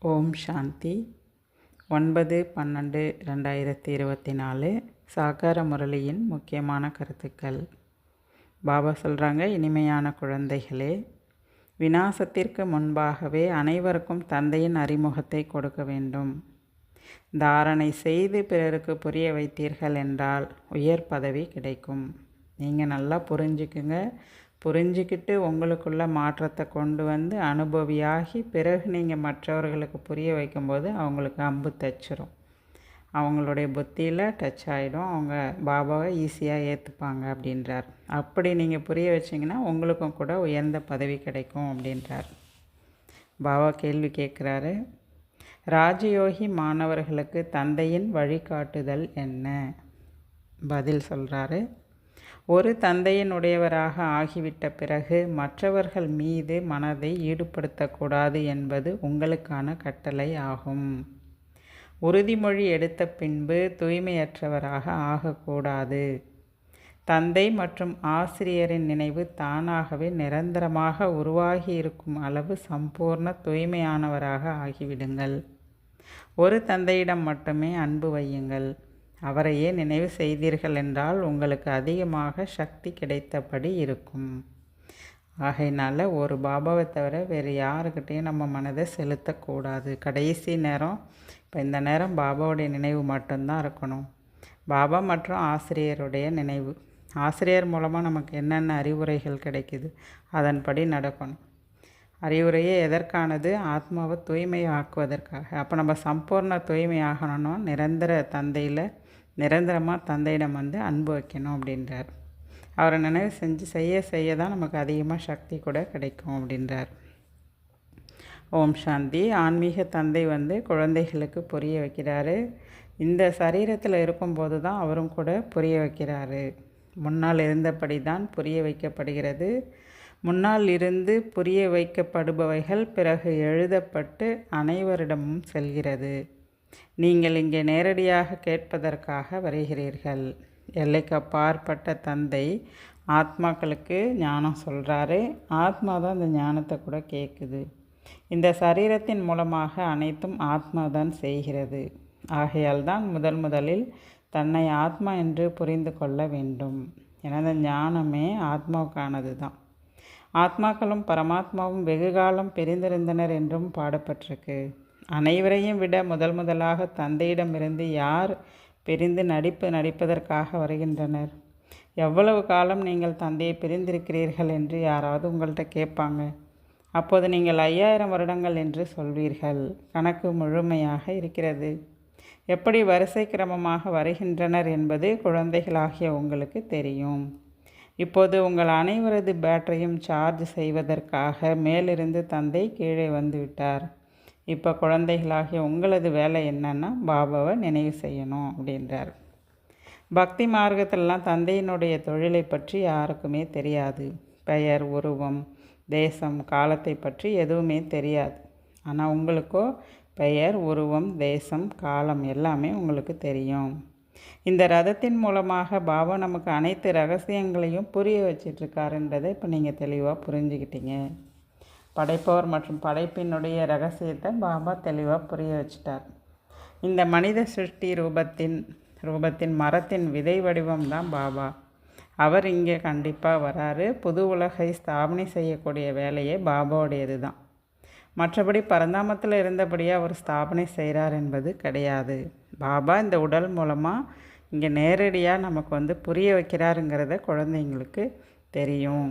ஓம் சாந்தி. ஒன்பது பன்னெண்டு ரெண்டாயிரத்தி இருபத்தி நாலு சாகார முரளியின் முக்கியமான கருத்துக்கள். பாபா சொல்கிறாங்க இனிமையான குழந்தைகளே விநாசத்திற்கு முன்பாகவே அனைவருக்கும் தந்தையின் அறிமுகத்தை கொடுக்க வேண்டும். தாரணை செய்து பிறருக்கு புரிய வைத்தீர்கள் என்றால் உயர் பதவி கிடைக்கும். நீங்கள் நல்லா புரிஞ்சுக்குங்க. புரிஞ்சுக்கிட்டு உங்களுக்குள்ள மாற்றத்தை கொண்டு வந்து அனுபவியாகி பிறகு நீங்கள் மற்றவர்களுக்கு புரிய வைக்கும்போது அவங்களுக்கு அம்பு தைச்சிரும். அவங்களுடைய புத்தியில் டச் ஆகிடும் அவங்க பாபாவை ஈஸியாக ஏற்றுப்பாங்க அப்படின்றார். அப்படி நீங்கள் புரிய வச்சிங்கன்னா உங்களுக்கும் கூட உயர்ந்த பதவி கிடைக்கும் அப்படின்றார். பாபா கேள்வி கேட்குறாரு ராஜயோகி மாணவர்களுக்கு தந்தையின் வழிகாட்டுதல் என்ன? பதில் சொல்கிறாரு ஒரு தந்தையினுடையவராக ஆகிவிட்ட பிறகு மற்றவர்கள் மீது மனதை ஈடுபடுத்தக்கூடாது என்பது உங்களுக்கான கட்டளை ஆகும். உறுதிமொழி எடுத்த பின்பு தூய்மையற்றவராக ஆகக்கூடாது. தந்தை மற்றும் ஆசிரியரின் நினைவு தானாகவே நிரந்தரமாக உருவாகி இருக்கும் அளவு சம்பூர்ண தூய்மையானவராக ஆகிவிடுங்கள். ஒரு தந்தையிடம் மட்டுமே அன்பு வையுங்கள். அவரையே நினைவு செய்தீர்கள் என்றால் உங்களுக்கு அதிகமாக சக்தி கிடைத்தபடி இருக்கும். ஆகையினால் ஒரு பாபாவை தவிர வேறு யாருக்கிட்டேயும் நம்ம மனதை செலுத்தக்கூடாது. கடைசி நேரம் இப்போ இந்த நேரம் பாபாவுடைய நினைவு மட்டும்தான் இருக்கணும். பாபா மற்றும் ஆசிரியருடைய நினைவு. ஆசிரியர் மூலமாக நமக்கு என்னென்ன அறிவுரைகள் கிடைக்குது அதன்படி நடக்கணும். அறிவுரையே எதற்கானது? ஆத்மாவை தூய்மையாக்குவதற்காக. அப்போ நம்ம சம்பூர்ண தூய்மையாகணும்னா நிரந்தர தந்தையில் நிரந்தரமாக தந்தையிடம் வந்து அன்பு வைக்கணும் அப்படின்றார். அவரை நினைவு செஞ்சு செய்ய செய்ய தான் நமக்கு அதிகமாக சக்தி கூட கிடைக்கும் அப்படின்றார். ஓம் சாந்தி. ஆன்மீக தந்தை வந்து குழந்தைகளுக்கு புரிய வைக்கிறாரு. இந்த சரீரத்தில் இருக்கும்போது தான் அவரும் கூட புரிய வைக்கிறாரு. முன்னால் இருந்தபடி தான் புரிய வைக்கப்படுகிறது. முன்னால் இருந்து புரிய வைக்கப்படுபவைகள் பிறகு எழுதப்பட்டு அனைவரிடமும் செல்கிறது. நீங்கள் இங்கே நேரடியாக கேட்பதற்காக வருகிறீர்கள். எல்லைக்கு அப்பாற்பட்ட தந்தை ஆத்மாக்களுக்கு ஞானம் சொல்கிறாரு ஆத்மா தான் இந்த ஞானத்தை கூட கேட்குது இந்த சரீரத்தின் மூலமாக அனைத்தும் ஆத்மா தான் செய்கிறது. ஆகையால் தான் முதல் முதலில் தன்னை ஆத்மா என்று புரிந்து கொள்ள வேண்டும். எனது ஞானமே ஆத்மாவுக்கானது தான். ஆத்மாக்களும் பரமாத்மாவும் வெகுகாலம் பிரிந்திருந்தனர் என்றும் பாடப்பட்டிருக்கு. அனைவரையும் விட முதல் முதலாக தந்தையிடமிருந்து யார் பிரிந்து நடிப்பு நடிப்பதற்காக வருகின்றனர்? எவ்வளவு காலம் நீங்கள் தந்தையை பிரிந்திருக்கிறீர்கள் என்று யாராவது உங்கள்கிட்ட கேட்பாங்க. அப்போது நீங்கள் ஐயாயிரம் வருடங்கள் என்று சொல்வீர்கள். கணக்கு முழுமையாக இருக்கிறது. எப்படி வரிசை கிரமமாக வருகின்றனர் என்பது குழந்தைகளாகிய உங்களுக்கு தெரியும். இப்போது உங்கள் அனைவரது பேட்டரியும் சார்ஜ் செய்வதற்காக மேலிருந்து தந்தை கீழே வந்துவிட்டார் இப்போ குழந்தைகளாகிய உங்களது வேலை என்னன்னா பாபாவை நினைவு செய்யணும் அப்படின்றார். பக்தி மார்க்கத்திலலாம் தந்தையினுடைய தொழிலை பற்றி யாருக்குமே தெரியாது. பெயர் உருவம் தேசம் காலத்தை பற்றி எதுவுமே தெரியாது. ஆனால் உங்களுக்கோ பெயர் உருவம் தேசம் காலம் எல்லாமே உங்களுக்கு தெரியும். இந்த ரதத்தின் மூலமாக பாபா நமக்கு அனைத்து ரகசியங்களையும் புரிய வச்சிட்ருக்காருன்றதை இப்போ நீங்கள் தெளிவாக புரிஞ்சுக்கிட்டீங்க படைப்பவர் மற்றும் படைப்பினுடைய ரகசியத்தை பாபா தெளிவாக புரிய வச்சிட்டார். இந்த மனித சிருஷ்டி ரூபத்தின் ரூபத்தின் மரத்தின் விதை வடிவம் தான் பாபா. அவர் இங்கே கண்டிப்பாக வராரு. புது உலகை ஸ்தாபனை செய்யக்கூடிய வேலையே பாபாவுடையது தான். மற்றபடி பரந்தாமத்தில் இருந்தபடியே அவர் ஸ்தாபனை செய்கிறார் என்பது கிடையாது. பாபா இந்த உடல் மூலமாக இங்கே நேரடியாக நமக்கு வந்து புரிய வைக்கிறாருங்கிறத குழந்தைங்களுக்கு தெரியும்.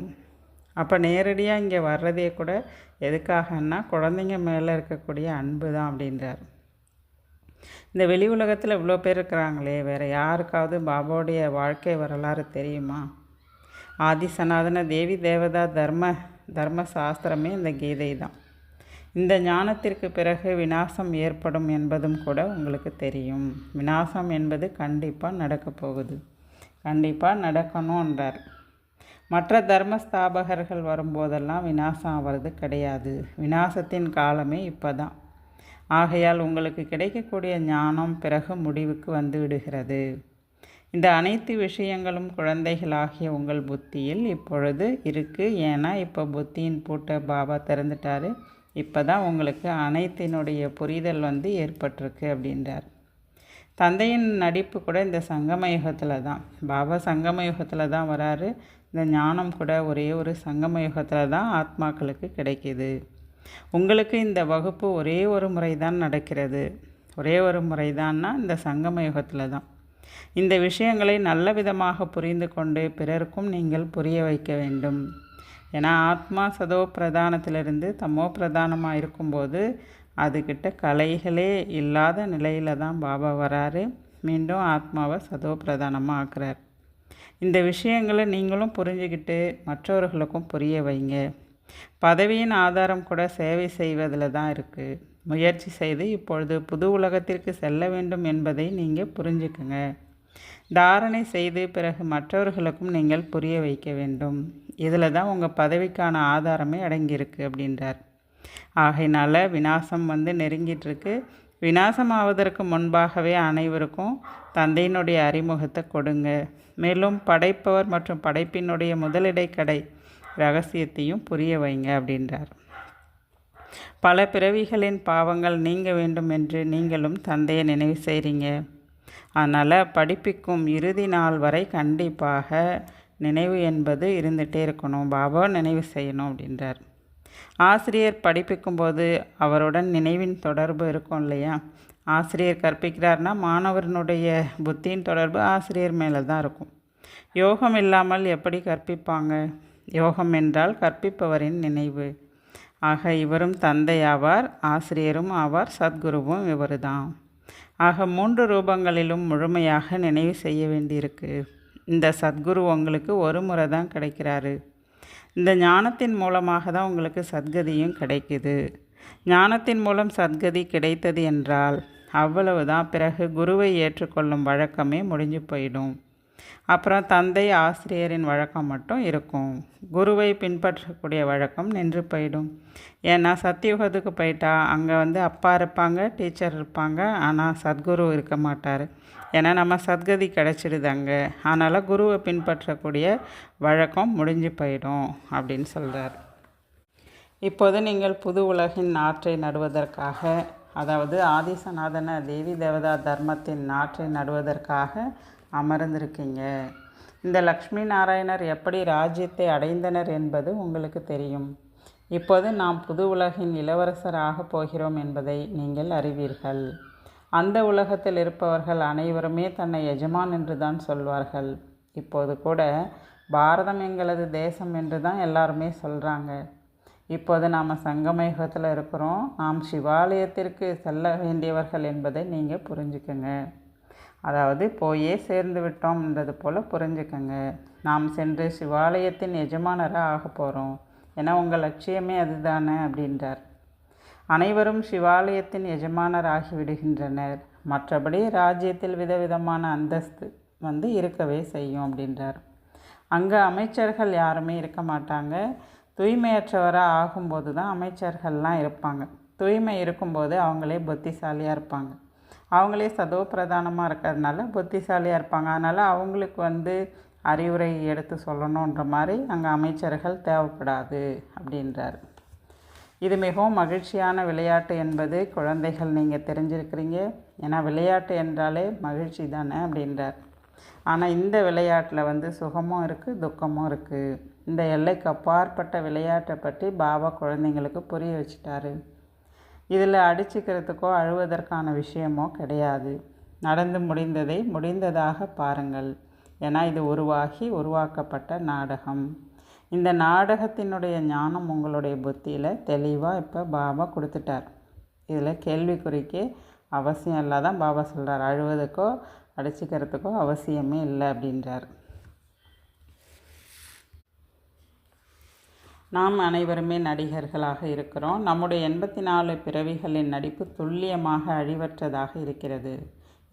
அப்போ நேரடியாக இங்கே வர்றதே கூட எதுக்காகன்னா குழந்தைங்க மேலே இருக்கக்கூடிய அன்பு தான் அப்படின்றார். இந்த வெளி உலகத்தில் இவ்வளோ பேர் இருக்கிறாங்களே வேறு யாருக்காவது பாபாவுடைய வாழ்க்கை வரலாறு தெரியுமா? ஆதி சனாதன தேவி தேவதா தர்ம தர்ம சாஸ்திரமே இந்த கீதை தான் இந்த ஞானத்திற்கு பிறகு விநாசம் ஏற்படும் என்பதும் கூட உங்களுக்கு தெரியும். விநாசம் என்பது கண்டிப்பாக நடக்கப் போகுது. கண்டிப்பாக நடக்கணுன்றார் மற்ற தர்ம ஸ்தாபகர்கள் வரும்போதெல்லாம் விநாசம் ஆவது கிடையாது. விநாசத்தின் காலமே இப்போ தான் ஆகையால் உங்களுக்கு கிடைக்கக்கூடிய ஞானம் பிறகு முடிவுக்கு வந்து விடுகிறது. இந்த அனைத்து விஷயங்களும் குழந்தைகளாகிய உங்கள் புத்தியில் இப்பொழுது இருக்குது ஏன்னா இப்போ புத்தியின் பூட்டை பாபா திறந்துட்டாரு. இப்போ தான் உங்களுக்கு அனைத்தினுடைய புரிதல் வந்து ஏற்பட்டிருக்கு அப்படின்றார். தந்தையின் நடிப்பு கூட இந்த சங்கம யுகத்தில் தான். பாபா சங்கம யுகத்தில் தான் வராரு. இந்த ஞானம் கூட ஒரே ஒரு சங்கம யுகத்தில் தான் ஆத்மாக்களுக்கு கிடைக்கிது. உங்களுக்கு இந்த வகுப்பு ஒரே ஒரு முறை தான் நடக்கிறது. ஒரே ஒரு முறை தான்னா இந்த சங்கம யுகத்தில் தான் இந்த விஷயங்களை நல்ல விதமாக புரிந்து கொண்டு பிறருக்கும் நீங்கள் புரிய வைக்க வேண்டும். ஏன்னா ஆத்மா சதோ பிரதானத்திலிருந்து தமோ பிரதானமாக இருக்கும்போது அதுக்கிட்ட கலைகளே இல்லாத நிலையில் தான் பாபா வராரு. மீண்டும் ஆத்மாவை சதோ பிரதானமாக ஆக்குறார். இந்த விஷயங்களை நீங்களும் புரிஞ்சுக்கிட்டு மற்றவர்களுக்கும் புரிய வைங்க. பதவியின் ஆதாரம் கூட சேவை செய்வதில் தான் இருக்குது முயற்சி செய்து இப்பொழுது புது உலகத்திற்கு செல்ல வேண்டும் என்பதை நீங்கள் புரிஞ்சுக்குங்க. தாரணை செய்து பிறகு மற்றவர்களுக்கும் நீங்கள் புரிய வைக்க வேண்டும். இதில் தான் உங்கள் பதவிக்கான ஆதாரமே அடங்கியிருக்கு அப்படின்றார். ஆகையினால் விநாசம் வந்து நெருங்கிட்டுருக்கு விநாசம் ஆவதற்கு முன்பாகவே அனைவருக்கும் தந்தையினுடைய அறிமுகத்தை கொடுங்க. மேலும் படைப்பவர் மற்றும் படைப்பினுடைய முதலிடை கடை ரகசியத்தையும் புரிய வைங்க அப்படின்றார். பல பிறவிகளின் பாவங்கள் நீங்க வேண்டும் என்று நீங்களும் தந்தையை நினைவு செய்கிறீங்க அதனால் படிப்பிக்கும் இறுதி நாள் வரை கண்டிப்பாக நினைவு என்பது இருந்துகிட்டே இருக்கணும். பாபா நினைவு செய்யணும் அப்படின்றார். ஆசிரியர் படிப்பிக்கும்போது அவருடன் நினைவின் தொடர்பு இருக்கும் இல்லையா? ஆசிரியர் கற்பிக்கிறார்னா மாணவரனுடைய புத்தியின் தொடர்பு ஆசிரியர் மேலே தான் இருக்கும். யோகம் இல்லாமல் எப்படி கற்பிப்பாங்க? யோகம் என்றால் கற்பிப்பவரின் நினைவு. ஆக இவரும் தந்தை ஆவார் ஆசிரியரும் ஆவார் சத்குருவும் இவர் தான் ஆக மூன்று ரூபங்களிலும் முழுமையாக நினைவு செய்ய வேண்டியிருக்கு. இந்த சத்குரு உங்களுக்கு ஒரு முறை தான் கிடைக்கிறாரு. இந்த ஞானத்தின் மூலமாக தான் உங்களுக்கு சத்கதியும் கிடைக்குது. ஞானத்தின் மூலம் சத்கதி கிடைத்தது என்றால் அவ்வளவு தான். பிறகு குருவை ஏற்றுக்கொள்ளும் வழக்கமே முடிஞ்சு போயிடும். அப்புறம் தந்தை ஆசிரியரின் வழக்கம் மட்டும் இருக்கும். குருவை பின்பற்றக்கூடிய வழக்கம் நின்று போயிடும். ஏன்னா சத்தியுகத்துக்கு போயிட்டா அங்கே வந்து அப்பா இருப்பாங்க டீச்சர் இருப்பாங்க. ஆனால் சத்குரு இருக்க மாட்டார். ஏன்னா நம்ம சத்கதி கிடச்சிடுது அங்கே அதனால் குருவை பின்பற்றக்கூடிய வழக்கம் முடிஞ்சு போயிடும் அப்படின்னு சொல்கிறார் இப்போது நீங்கள் புது உலகின் நாற்றை நடுவதற்காக அதாவது ஆதிசநாதன தேவி தேவதா தர்மத்தின் நாற்றை நடுவதற்காக அமர்ந்திருக்கீங்க. இந்த லக்ஷ்மி நாராயணர் எப்படி ராஜ்யத்தை அடைந்தனர் என்பது உங்களுக்கு தெரியும். இப்போது நாம் புது உலகின் இளவரசர் ஆகப் போகிறோம் என்பதை நீங்கள் அறிவீர்கள். அந்த உலகத்தில் இருப்பவர்கள் அனைவருமே தன்னை எஜமான் என்று தான் சொல்வார்கள். இப்போது கூட பாரதம் எங்களது தேசம் என்று தான் எல்லாருமே சொல்கிறாங்க இப்போது நாம் சங்கமயுகத்தில் இருக்கிறோம். நாம் சிவாலயத்திற்கு செல்ல வேண்டியவர்கள் என்பதை நீங்கள் புரிஞ்சுக்கங்க. அதாவது போயே சேர்ந்து விட்டோம்ன்றது போல் புரிஞ்சுக்கங்க. நாம் சென்று சிவாலயத்தின் எஜமானராக ஆக போகிறோம் ஏன்னா உங்கள் லட்சியமே அதுதானே அப்படின்றார். அனைவரும் சிவாலயத்தின் எஜமானர் ஆகிவிடுகின்றனர் மற்றபடி ராஜ்யத்தில் விதவிதமான அந்தஸ்து வந்து இருக்கவே செய்யும் அப்படின்றார். அங்கே அமைச்சர்கள் யாருமே இருக்க மாட்டாங்க. தூய்மையற்றவராக ஆகும்போது தான் அமைச்சர்கள்லாம் இருப்பாங்க. தூய்மை இருக்கும்போது அவங்களே புத்திசாலியாக இருப்பாங்க. அவங்களே சதோ பிரதானமாக இருக்கிறதுனால புத்திசாலியாக இருப்பாங்க. அதனால் அவங்களுக்கு வந்து அறிவுரை எடுத்து சொல்லணுன்ற மாதிரி அங்கே அமைச்சர்கள் தேவைப்படாது அப்படின்றார். இது மிகவும் மகிழ்ச்சியான விளையாட்டு என்பது குழந்தைகள் நீங்கள் தெரிஞ்சிருக்கிறீங்க. ஏன்னா விளையாட்டு என்றாலே மகிழ்ச்சி தானே அப்படின்றார். ஆனால் இந்த விளையாட்டில் வந்து சுகமும் இருக்குது துக்கமும் இருக்குது இந்த எல்லைக்கு அப்பாற்பட்ட விளையாட்டை பற்றி பாபா குழந்தைங்களுக்கு புரிய வச்சுட்டாரு. இதில் அடிச்சுக்கிறதுக்கோ அழுவதற்கான விஷயமோ கிடையாது. நடந்து முடிந்ததை முடிந்ததாக பாருங்கள். ஏன்னா இது உருவாகி உருவாக்கப்பட்ட நாடகம். இந்த நாடகத்தினுடைய ஞானம் உங்களுடைய புத்தியில் தெளிவாக இப்போ பாபா கொடுத்துட்டார். இதில் கேள்விக்குறிக்கு அவசியம் இல்லாதான் பாபா சொல்கிறார் அழுவதுக்கோ அடிச்சுக்கிறதுக்கோ அவசியமே இல்லை அப்படின்றார். நாம் அனைவருமே நடிகர்களாக இருக்கிறோம். நம்முடைய எண்பத்தி நாலு பிறவிகளின் நடிப்பு துல்லியமாக அழிவற்றதாக இருக்கிறது.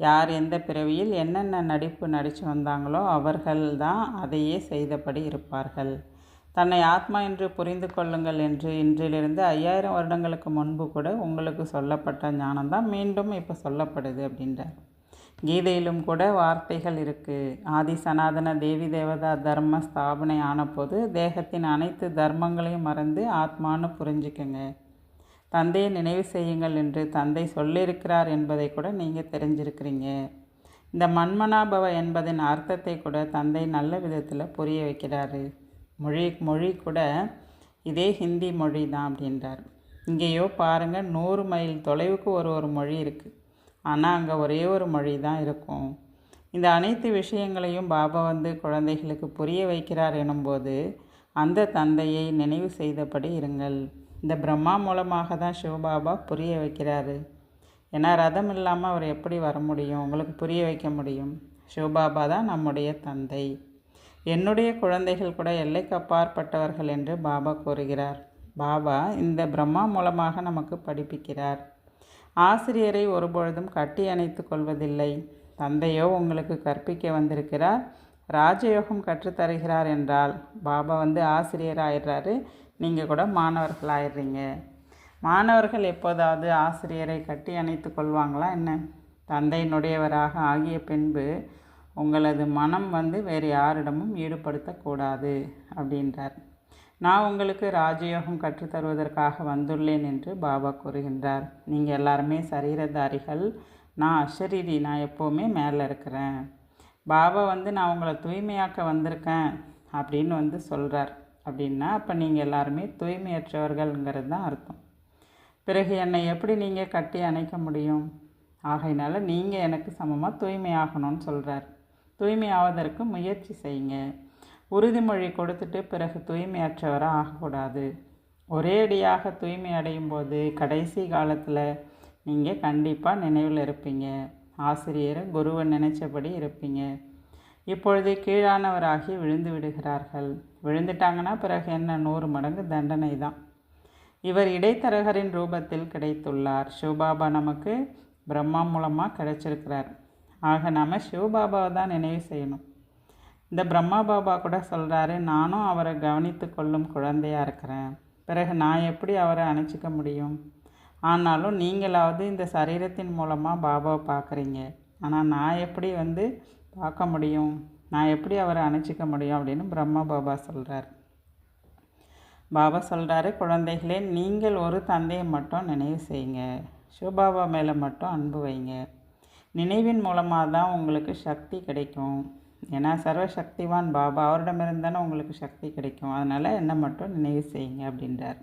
யார் எந்த பிறவியில் என்னென்ன நடிப்பு நடித்து வந்தாங்களோ அவர்கள் தான் அதையே செய்தபடி இருப்பார்கள். தன்னை ஆத்மா என்று புரிந்து கொள்ளுங்கள் என்று இன்றிலிருந்து ஐயாயிரம் வருடங்களுக்கு முன்பு கூட உங்களுக்கு சொல்லப்பட்ட ஞானம் தான் மீண்டும் இப்போ சொல்லப்படுது அப்படின்றார். கீதையிலும் கூட வார்த்தைகள் இருக்குது ஆதி சனாதன தேவி தேவதா தர்ம ஸ்தாபனை ஆனபோது தேகத்தின் அனைத்து தர்மங்களையும் மறந்து ஆத்மான்னு புரிஞ்சுக்கங்க. தந்தையை நினைவு செய்யுங்கள் என்று தந்தை சொல்லியிருக்கிறார் என்பதை கூட நீங்கள் தெரிஞ்சிருக்கிறீங்க. இந்த மண்மனாபவ என்பதின் அர்த்தத்தை கூட தந்தை நல்ல விதத்தில் புரிய வைக்கிறாரு. மொழி மொழி கூட இதே ஹிந்தி மொழி தான் அப்படின்றார். இங்கேயோ பாருங்கள் நூறு மைல் தொலைவுக்கு ஒரு ஒரு மொழி இருக்குது ஆனால் அங்கே ஒரே ஒரு மொழி தான் இருக்கும். இந்த அனைத்து விஷயங்களையும் பாபா வந்து குழந்தைகளுக்கு புரிய வைக்கிறார் எனும்போது அந்த தந்தையை நினைவு செய்தபடி இருங்கள். இந்த பிரம்மா மூலமாக தான் சிவபாபா புரிய வைக்கிறாரு. ஏன்னா ரதம் இல்லாமல் அவர் எப்படி வர முடியும்? உங்களுக்கு புரிய வைக்க முடியும். சிவபாபா தான் நம்முடைய தந்தை. என்னுடைய குழந்தைகள் கூட எல்லைக்கு அப்பாற்பட்டவர்கள் என்று பாபா கூறுகிறார். பாபா இந்த பிரம்மா மூலமாக நமக்கு படிப்பிக்கிறார். ஆசிரியரை ஒருபொழுதும் கட்டி அணைத்து கொள்வதில்லை. தந்தையோ உங்களுக்கு கற்பிக்க வந்திருக்கிறார். ராஜயோகம் கற்றுத்தருகிறார் என்றால் பாபா வந்து ஆசிரியர் ஆயிடுறாரு நீங்கள் கூட மாணவர்கள் ஆயிடுறீங்க மாணவர்கள் எப்போதாவது ஆசிரியரை கட்டி அணைத்து கொள்வாங்களா என்ன? தந்தையினுடையவராக ஆகிய பின்பு உங்களது மனம் வந்து வேறு யாரிடமும் ஈடுபடுத்தக்கூடாது அப்படின்றார். நான் உங்களுக்கு ராஜயோகம் கற்றுத்தருவதற்காக வந்துள்ளேன் என்று பாபா கூறுகின்றார். நீங்கள் எல்லாருமே சரீரதாரிகள். நான் அஷரீரி. நான் எப்போவுமே மேலே இருக்கிறேன். பாபா வந்து நான் உங்களை தூய்மையாக்க வந்திருக்கேன் அப்படின்னு வந்து சொல்கிறார் அப்படின்னா அப்போ நீங்கள் எல்லாருமே தூய்மையற்றவர்கள்ங்கிறது தான் அர்த்தம். பிறகு என்னை எப்படி நீங்கள் கட்டி அணைக்க முடியும்? ஆகையினால நீங்கள் எனக்கு சமமாக தூய்மையாகணும்னு சொல்கிறார் தூய்மையாவதற்கு முயற்சி செய்யுங்க. உறுதிமொழி கொடுத்துட்டு பிறகு தூய்மையற்றவராக ஆகக்கூடாது. ஒரே அடியாக தூய்மை அடையும் போது கடைசி காலத்தில் நீங்கள் கண்டிப்பாக நினைவில் இருப்பீங்க. ஆசிரியர் குருவை நினைச்சபடி இருப்பீங்க. இப்பொழுது கீழானவராகி விழுந்து விடுகிறார்கள். விழுந்துட்டாங்கன்னா பிறகு என்ன? நூறு மடங்கு தண்டனை தான். இவர் இடைத்தரகரின் ரூபத்தில் கிடைத்துள்ளார். சிவபாபா நமக்கு பிரம்மா மூலமாக கிடைச்சிருக்கிறார். ஆக நாம் சிவபாபாவை தான் நினைவு செய்யணும். இந்த பிரம்மா பாபா கூட சொல்கிறாரு நானும் அவரை கவனித்து கொள்ளும் குழந்தையாக இருக்கிறேன். பிறகு நான் எப்படி அவரை அணைச்சிக்க முடியும்? ஆனாலும் நீங்களாவது இந்த சரீரத்தின் மூலமாக பாபாவை பார்க்குறீங்க. ஆனால் நான் எப்படி வந்து பார்க்க முடியும்? நான் எப்படி அவரை அணைச்சிக்க முடியும்? அப்படின்னு பிரம்மா பாபா சொல்கிறார் பாபா சொல்கிறாரு குழந்தைகளே நீங்கள் ஒரு தந்தையை மட்டும் நினைவு செய்யுங்க. சிவபாபா மேலே மட்டும் அன்பு வைங்க. நினைவின் மூலமாக தான் உங்களுக்கு சக்தி கிடைக்கும். ஏன்னா சர்வசக்திவான் பாபா அவரிடமிருந்து தானே உங்களுக்கு சக்தி கிடைக்கும். அதனால் என்னை மட்டும் நினைவு செய்யுங்க அப்படின்றார்.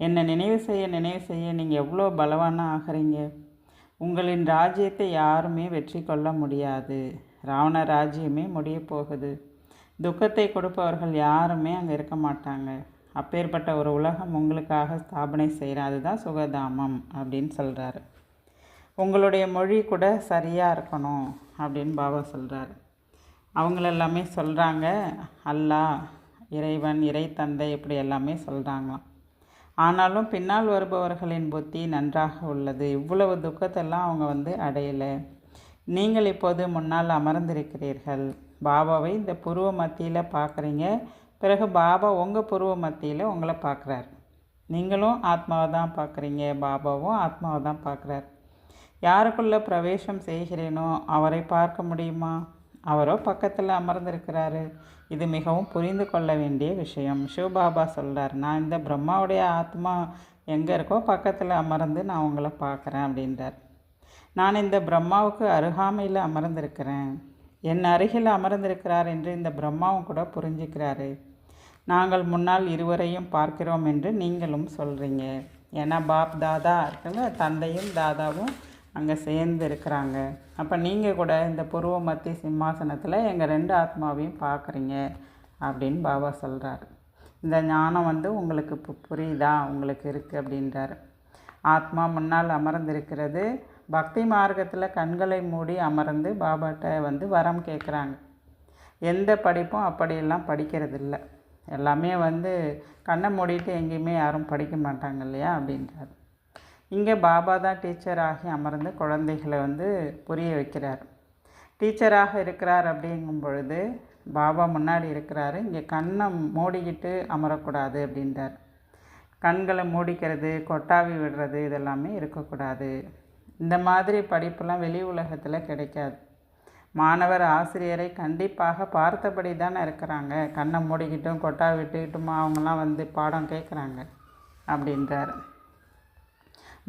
என்னை நினைவு செய்ய நினைவு செய்ய நீங்கள் எவ்வளோ பலவானாக ஆகிறீங்க? உங்களின் ராஜ்யத்தை யாருமே வெற்றி கொள்ள முடியாது. ராவண ராஜ்யமே முடிய போகுது. துக்கத்தை கொடுப்பவர்கள் யாருமே அங்கே இருக்க மாட்டாங்க. அப்பேற்பட்ட ஒரு உலகம் உங்களுக்காக ஸ்தாபனை செய்கிற அதுதான் சுகதாமம் அப்படின்னு சொல்கிறாரு உங்களுடைய மொழி கூட சரியாக இருக்கணும் அப்படின்னு பாபா சொல்கிறாரு அவங்களெல்லாமே சொல்கிறாங்க அல்லாஹ் இறைவன் இறை தந்தை இப்படி எல்லாமே சொல்கிறாங்களாம் ஆனாலும் பின்னால் வருபவர்களின் புத்தி நன்றாக உள்ளது. இவ்வளவு துக்கத்தெல்லாம் அவங்க வந்து அடையலை. நீங்கள் இப்போது முன்னால் அமர்ந்திருக்கிறீர்கள். பாபாவை இந்த புருவ மத்தியில் பார்க்குறீங்க பிறகு பாபா உங்கள் புருவ மத்தியில் உங்களை பார்க்குறாரு நீங்களும் ஆத்மாவை தான் பார்க்குறீங்க பாபாவும் ஆத்மாவை தான் பார்க்குறாரு யாருக்குள்ளே பிரவேசம் செய்கிறேனோ அவரை பார்க்க முடியுமா? அவரோ பக்கத்தில் அமர்ந்திருக்கிறாரு. இது மிகவும் புரிந்து கொள்ள வேண்டிய விஷயம். சிவபாபா சொல்கிறார் நான் இந்த பிரம்மாவுடைய ஆத்மா எங்கே இருக்கோ பக்கத்தில் அமர்ந்து நான் உங்களை பார்க்குறேன் அப்படின்றார். நான் இந்த பிரம்மாவுக்கு அருகாமையில் அமர்ந்திருக்கிறேன். என் அருகில் அமர்ந்திருக்கிறார் என்று இந்த பிரம்மாவும் கூட புரிஞ்சுக்கிறாரு. நாங்கள் முன்னால் இருவரையும் பார்க்கிறோம் என்று நீங்களும் சொல்கிறீங்க ஏன்னா பாப் தாதா இருக்குங்க தந்தையும் தாதாவும் அங்கே சேர்ந்து இருக்கிறாங்க அப்போ நீங்கள் கூட இந்த பூர்வ மத்திய சிம்மாசனத்தில் எங்கள் ரெண்டு ஆத்மாவையும் பார்க்குறீங்க அப்படின்னு பாபா சொல்கிறாரு இந்த ஞானம் வந்து உங்களுக்கு இப்போ புரியுதா? உங்களுக்கு இருக்குது அப்படின்றாரு. ஆத்மா முன்னால் அமர்ந்திருக்கிறது. பக்தி மார்க்கத்தில் கண்களை மூடி அமர்ந்து பாபாட்ட வந்து வரம் கேட்குறாங்க எந்த படிப்பும் அப்படியெல்லாம் படிக்கிறது இல்லை எல்லாமே வந்து கண்ணை மூடிட்டு எங்கேயுமே யாரும் படிக்க மாட்டாங்க இல்லையா அப்படின்றாரு. இங்கே பாபா தான் டீச்சராகி அமர்ந்து குழந்தைகளை வந்து புரிய வைக்கிறார். டீச்சராக இருக்கிறார் அப்படிங்கும் பொழுது பாபா முன்னாடி இருக்கிறாரு. இங்கே கண்ணை மூடிக்கிட்டு அமரக்கூடாது அப்படின்றார். கண்களை மூடிக்கிறது கொட்டாவி விடுறது இதெல்லாமே இருக்கக்கூடாது. இந்த மாதிரி படிப்பெல்லாம் வெளி உலகத்தில் கிடைக்காது. மாணவர் ஆசிரியரை கண்டிப்பாக பார்த்தபடி தானே இருக்கிறாங்க. கண்ணை மூடிக்கிட்டும் கொட்டா விட்டுக்கிட்டும் அவங்களாம் வந்து பாடம் கேட்குறாங்க அப்படின்றார்.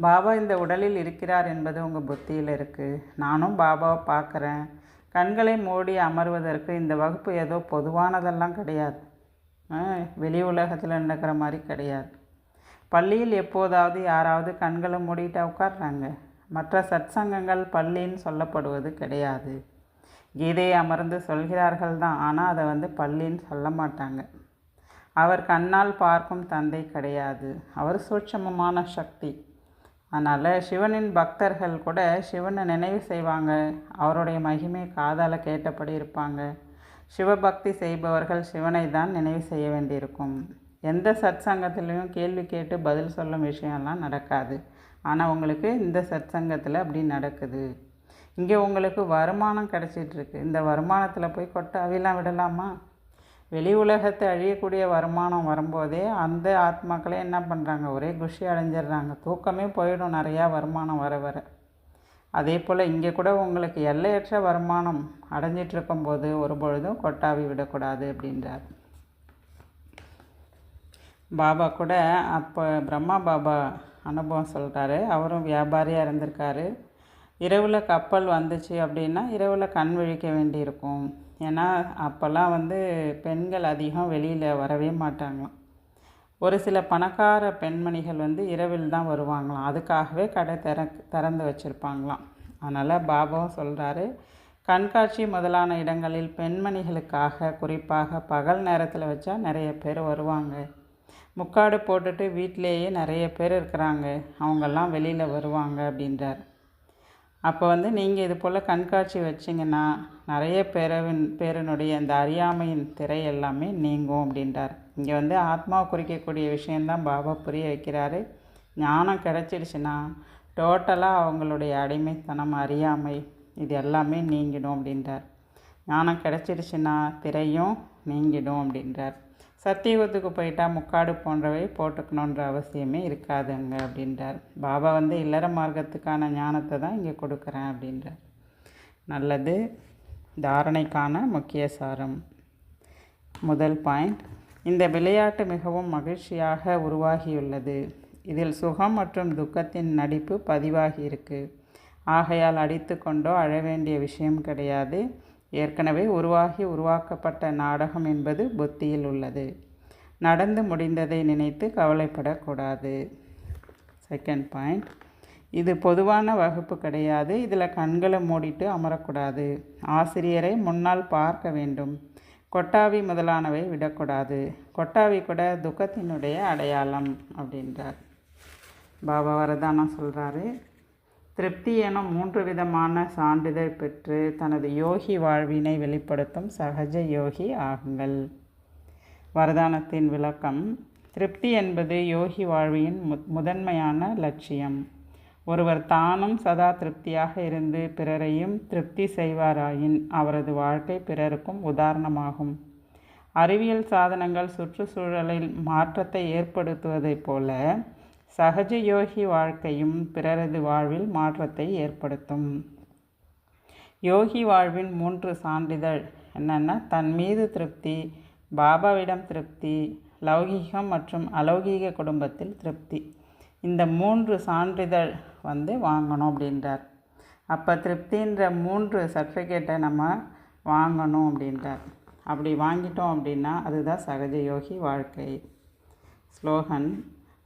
பாபா இந்த உடலில் இருக்கிறார் என்பது உங்கள் புத்தியில் இருக்குது நானும் பாபாவை பார்க்குறேன். கண்களை மூடி அமர்வதற்கு இந்த வகுப்பு ஏதோ பொதுவானதெல்லாம் கிடையாது. ஆ, வெளி உலகத்தில் நடக்கிற மாதிரி கிடையாது. பள்ளியில் எப்போதாவது யாராவது கண்களை மூடிட்டு உட்காடுறாங்க மற்ற சத்சங்கங்கள் பள்ளின்னு சொல்லப்படுவது கிடையாது. கீதையை அமர்ந்து சொல்கிறார்கள் தான் ஆனால் அதை வந்து பள்ளின்னு சொல்ல மாட்டாங்க. அவர் கண்ணால் பார்க்கும் தந்தை கிடையாது. அவர் சூட்சமமான சக்தி. அதனால் சிவனின் பக்தர்கள் கூட சிவனை நினைவு செய்வாங்க. அவருடைய மகிமை காதால் கேட்டபடி இருப்பாங்க. சிவபக்தி செய்பவர்கள் சிவனை தான் நினைவு செய்ய வேண்டியிருக்கும். எந்த சத்சங்கத்திலையும் கேள்வி கேட்டு பதில் சொல்லும் விஷயம்லாம் நடக்காது. ஆனால் உங்களுக்கு இந்த சத்சங்கத்தில் அப்படி நடக்குது. இங்கே உங்களுக்கு வருமானம் கிடச்சிட்ருக்கு. இந்த வருமானத்தில் போய் கொட்டை அவிலாம் விடலாமா? வெளி உலகத்தை அழியக்கூடிய வருமானம் வரும்போதே அந்த ஆத்மாக்களே என்ன பண்ணுறாங்க ஒரே குஷி அடைஞ்சிடுறாங்க தூக்கமே போயிடும் நிறையா வருமானம் வர வர. அதே போல் இங்கே கூட உங்களுக்கு எல்லையற்ற வருமானம் அடைஞ்சிட்ருக்கும்போது ஒரு பொழுதும் கொட்டாவி விடக்கூடாது அப்படின்றார். பாபா கூட அப்போ பிரம்மா பாபா அனுபவம் சொல்கிறாரு அவரும் வியாபாரியாக இருந்திருக்காரு. இரவில் கப்பல் வந்துச்சு அப்படின்னா இரவில் கண் விழிக்க வேண்டியிருக்கும். ஏன்னா அப்போல்லாம் வந்து பெண்கள் அதிகம் வெளியில் வரவே மாட்டாங்களாம். ஒரு சில பணக்கார பெண்மணிகள் வந்து இரவில் தான் வருவாங்களாம். அதுக்காகவே கடை திற திறந்து வச்சுருப்பாங்களாம். அதனால் பாபாவும் சொல்கிறாரு கண்காட்சி முதலான இடங்களில் பெண்மணிகளுக்காக குறிப்பாக பகல் நேரத்தில் வச்சா நிறைய பேர் வருவாங்க. முக்காடு போட்டுட்டு வீட்டிலேயே நிறைய பேர் இருக்கிறாங்க. அவங்கெல்லாம் வெளியில் வருவாங்க அப்படின்றார். அப்போ வந்து நீங்கள் இது போல் கண்காட்சி வச்சிங்கன்னா நிறைய பேரவின் பேரனுடைய அந்த அறியாமையின் திரை எல்லாமே நீங்கும் அப்படின்றார். இங்கே வந்து ஆத்மா குறிக்கக்கூடிய விஷயந்தான் பாபா புரிய வைக்கிறாரு. ஞானம் கிடச்சிடுச்சுன்னா டோட்டலாக அவங்களுடைய அடிமைத்தனம் அறியாமை இது எல்லாமே நீங்கிடும் அப்படின்றார். ஞானம் கிடச்சிடுச்சுன்னா திரையும் நீங்கிடும் அப்படின்றார். சத்தியுகத்துக்கு போயிட்டா முக்காடு போன்றவை போட்டுக்கணுன்ற அவசியமே இருக்காதுங்க அப்படின்றார். பாபா வந்து இல்லற மார்க்கத்துக்கான ஞானத்தை தான் இங்கே கொடுக்குறேன் அப்படின்றார். நல்லது. தாரணைக்கான முக்கிய சாரம். முதல் பாயிண்ட். இந்த விளையாட்டு மிகவும் மகிழ்ச்சியாக உருவாகியுள்ளது. இதில் சுகம் மற்றும் துக்கத்தின் நடிப்பு பதிவாகி இருக்கு. ஆகையால் அடித்து கொண்டோ அழ வேண்டிய விஷயம் கிடையாது. ஏற்கனவே உருவாகி உருவாக்கப்பட்ட நாடகம் என்பது புத்தியில் உள்ளது. நடந்து முடிந்ததை நினைத்து கவலைப்படக்கூடாது. செகண்ட் பாயிண்ட் இது பொதுவான வகுப்பு கிடையாது. இதில் கண்களை மூடிட்டு அமரக்கூடாது. ஆசிரியரை முன்னால் பார்க்க வேண்டும். கொட்டாவி முதலானவை விடக்கூடாது. கொட்டாவி கூட துக்கத்தினுடைய அடையாளம் அப்படின்றார். பாபா வரதானம் சொல்கிறாரு திருப்தி எனும் மூன்று விதமான சான்றிதழ் பெற்று தனது யோகி வாழ்வினை வெளிப்படுத்தும் சகஜ யோகி ஆகுங்கள். வரதானத்தின் விளக்கம் திருப்தி என்பது யோகி வாழ்வியின் மு முதன்மையான லட்சியம். ஒருவர் தானும் சதா திருப்தியாக இருந்து பிறரையும் திருப்தி செய்வாராயின் அவரது வாழ்க்கை பிறருக்கும் உதாரணமாகும். அறிவியல் சாதனங்கள் சுற்றுச்சூழலில் மாற்றத்தை ஏற்படுத்துவதைப் போல சகஜ யோகி வாழ்க்கையும் பிறரது வாழ்வில் மாற்றத்தை ஏற்படுத்தும். யோகி வாழ்வின் மூன்று சான்றிதழ் என்னென்னா தன் மீது திருப்தி பாபாவிடம் திருப்தி லௌகீகம் மற்றும் அலௌகீக குடும்பத்தில் திருப்தி. இந்த மூன்று சான்றிதழ் வந்து வாங்கணும் அப்படின்றார். அப்போ திருப்தின்ற மூன்று சர்டிஃபிகேட்டை நம்ம வாங்கணும் அப்படின்றார். அப்படி வாங்கிட்டோம் அப்படின்னா அதுதான் சகஜ யோகி வாழ்க்கை. ஸ்லோகன்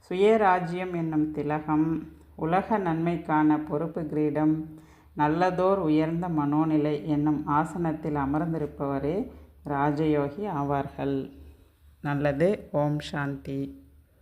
சுயராஜ்யம் என்னும் திலகம் உலக நன்மைக்கான பொறுப்பு கிரீடம் நல்லதோர் உயர்ந்த மனோநிலை என்னும் ஆசனத்தில் அமர்ந்திருப்பவரே ராஜயோகி ஆவார்கள். நல்லது ஓம் சாந்தி.